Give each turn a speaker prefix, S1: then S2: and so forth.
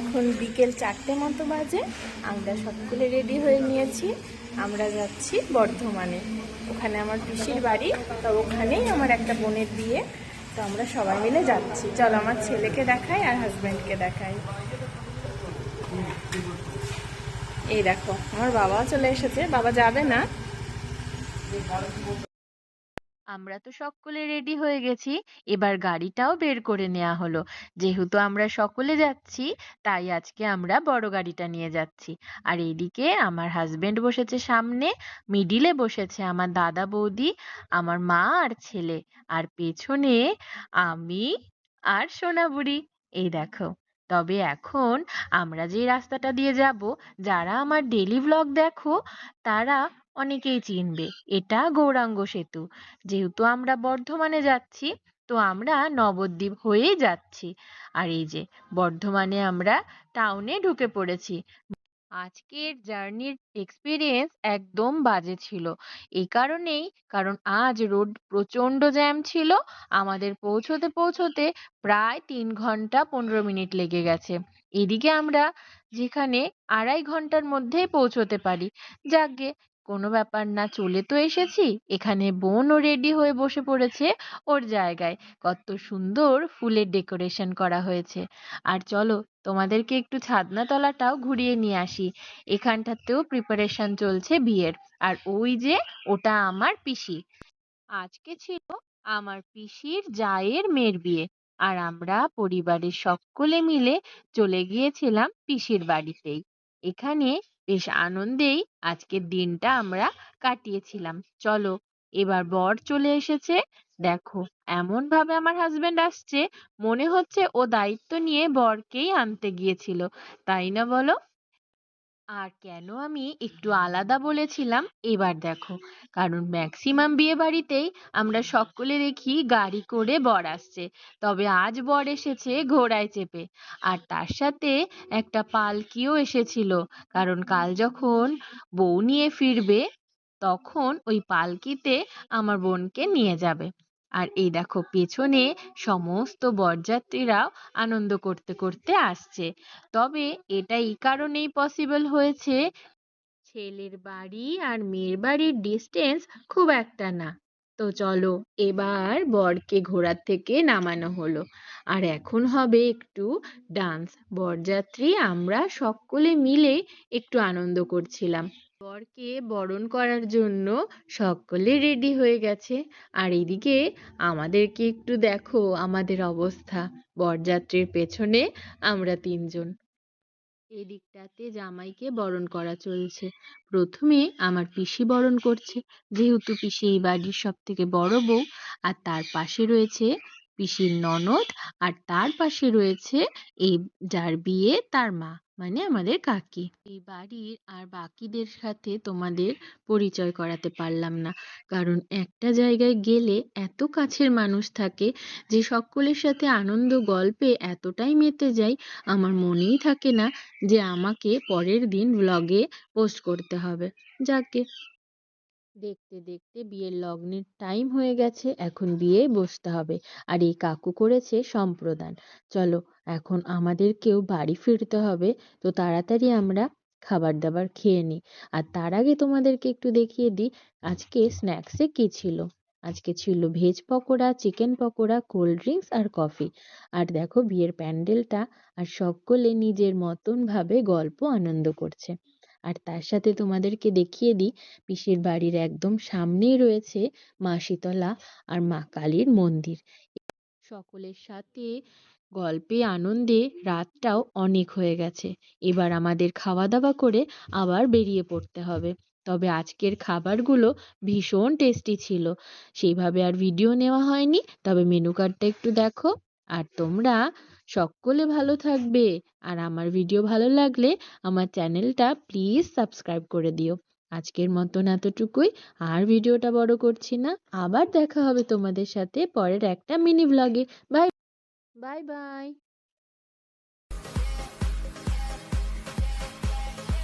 S1: এখন বিকেল চারটে মতো বাজে। আমরা সকলে রেডি হয়ে নিয়েছি। আমরা যাচ্ছি বর্ধমানে। ওখানে আমার পিসির বাড়ি, তো ওখানেই আমার একটা বোনের বিয়ে। তো আমরা সবাই মিলে যাচ্ছি। চল, আমার ছেলেকে দেখাই আর হাজব্যান্ডকে দেখাই। এই দেখো, আমার বাবাও চলে এসেছে। বাবা যাবে না?
S2: আমরা তো সকলে রেডি হয়ে গেছি, এবার গাড়িটাও বের করে নেওয়া হলো। যেহেতু আমরা সকলে যাচ্ছি, তাই আজকে আমরা বড় গাড়িটা নিয়ে যাচ্ছি। আর এদিকে আমার হাজবেন্ড বসেছে সামনে মিডিলে বসেছে আমার দাদা বৌদি, আমার মা আর ছেলে। আর পেছনে আমি আর সোনাবুড়ি এই দেখো, তবে এখন আমরা যে রাস্তাটা দিয়ে যাব, যারা আমার ডেলি ভ্লগ দেখো, তারা অনেকেই চিনবে। এটা গৌরাঙ্গ সেতু। যেহেতু আমরা বর্ধমানে যাচ্ছি, তো আমরা নবদ্বীপ হয়েই যাচ্ছি। আর এই যে, বর্ধমানে আমরা টাউনে ঢুকে পড়েছি। আজকের জার্নির এক্সপিরিয়েন্স একদম বাজে ছিল। এই কারণেই, কারণ আজ রোড প্রচণ্ড জ্যাম ছিল। আমাদের পৌঁছোতে পৌঁছতে প্রায় তিন ঘণ্টা পনেরো মিনিট লেগে গেছে। এদিকে আমরা যেখানে আড়াই ঘণ্টার মধ্যেই পৌঁছোতে পারি। যাকগে কোনো ব্যাপার না, চলে তো এসেছি। এখানে বোনও রেডি হয়ে বসে পড়েছে ওর জায়গায়। কত সুন্দর ফুলের ডেকোরেশন করা হয়েছে। আর চলো, তোমাদেরকে একটু ছাদনাতলাটাও ঘুরিয়ে নিয়ে আসি। এখানটাতেও প্রিপারেশন চলছে বিয়ের। আর ওই যে, ওটা আমার পিসি। আজকে ছিল আমার পিসির জায়ের মেয়ের বিয়ে। আর আমরা পরিবারের সকলে মিলে চলে গিয়েছিলাম পিসির বাড়িতেই। এখানে বেশ আনন্দেই আজকের দিনটা আমরা কাটিয়েছিলাম। চলো, এবার বর চলে এসেছে। দেখো এমন ভাবে আমার হাজবেন্ড আসছে, মনে হচ্ছে ও দায়িত্ব নিয়ে বরকেই আনতে গিয়েছিল। তাই না বলো? আর কেন আমি একটু আলাদা বলেছিলাম? এবার দেখো। কারণ ম্যাক্সিমাম বিয়ে বাড়িতেই আমরা সকলে দেখি গাড়ি করে বর আসছে। তবে আজ বর এসেছে ঘোড়ায় চেপে। আর তার সাথে একটা পালকিও এসেছিল। কারণ কাল যখন বউ নিয়ে ফিরবে, তখন ওই পালকিতে আমার বোনকে নিয়ে যাবে। আর এই দেখো পেছনে সমস্ত বরযাত্রীরাও আনন্দ করতে করতে আসছে। তবে এটা এই কারণেই পসিবল হয়েছে, ছেলের বাড়ি আর মেয়ের বাড়ির ডিস্টেন্স খুব একটা না। তো চলো এবার বরকে ঘোড়ার থেকে নামানো হলো। আর এখন হবে একটু ডান্স বরযাত্রী, আমরা সকলে মিলে একটু আনন্দ করছিলাম। বরকে বরণ করার জন্য সকলে রেডি হয়ে গেছে। আর এদিকে আমাদেরকে একটু দেখো আমাদের অবস্থা। বরযাত্রীর পেছনে আমরা তিনজন। এদিকটাতে জামাইকে বরণ করা চলছে। প্রথমে আমার পিসি বরণ করছে। যেহেতু পিসি এই বাড়ির সব থেকে বড় বউ, আর তার পাশে রয়েছে পিসির ননদ, আর তার পাশে রয়েছে এই যার বিয়ে তার মা। মানে আমাদের কাকি। এই বাড়ির আর বাকিদের সাথে তোমাদের পরিচয় করাতে পারলাম না। কারণ একটা জায়গায় গেলে এত কাছের মানুষ থাকে যে সকলের সাথে আনন্দ গল্পে এতটাই মেতে যাই আমার মনেই থাকে না যে আমাকে পরের দিন ব্লগে পোস্ট করতে হবে। যাকে। দেখতে দেখতে বিয়ের লগ্নের টাইম হয়ে গেছে, এখন বিয়ে বসতে হবে। আর এই কাকু করেছে সম্প্রদান। চলো এখন আমাদেরকেও বাড়ি ফিরতে হবে, তো তাড়াতাড়ি আমরা খাবার দাবার খেয়ে নিই। আর তার আগে তোমাদেরকে একটু দেখিয়ে দিই, আজকে স্ন্যাক্সে কি ছিল? আজকে ছিল veg pakora, chicken pakora, cold drinks আর কফি। আর দেখো বিয়ের প্যান্ডেলটা, আর সকলে নিজের মতন ভাবে গল্প আনন্দ করছে। আর তার সাথে তোমাদেরকে দেখিয়ে দিই, পিসির বাড়ির একদম সামনেই রয়েছে মা শীতলা আর মা কালীর মন্দির। সকলের সাথে গল্পে আনন্দে রাতটাও অনেক হয়ে গেছে। এবার আমাদের খাওয়া দাওয়া করে আবার বেরিয়ে পড়তে হবে। তবে আজকের খাবারগুলো ভীষণ টেস্টি ছিল। সেইভাবে আর ভিডিও নেওয়া হয়নি। তবে মেনু কার্ডটা একটু দেখো। আর তোমরা সকলে ভালো থাকবে। আর আমার ভিডিও ভালো লাগলে আমার চ্যানেলটা প্লিজ সাবস্ক্রাইব করে দিও। আজকের মতন এতটুকুই। আর ভিডিওটা বড় করছি না। আবার দেখা হবে তোমাদের সাথে পরের একটা মিনি ভ্লগে বাই বাই বাই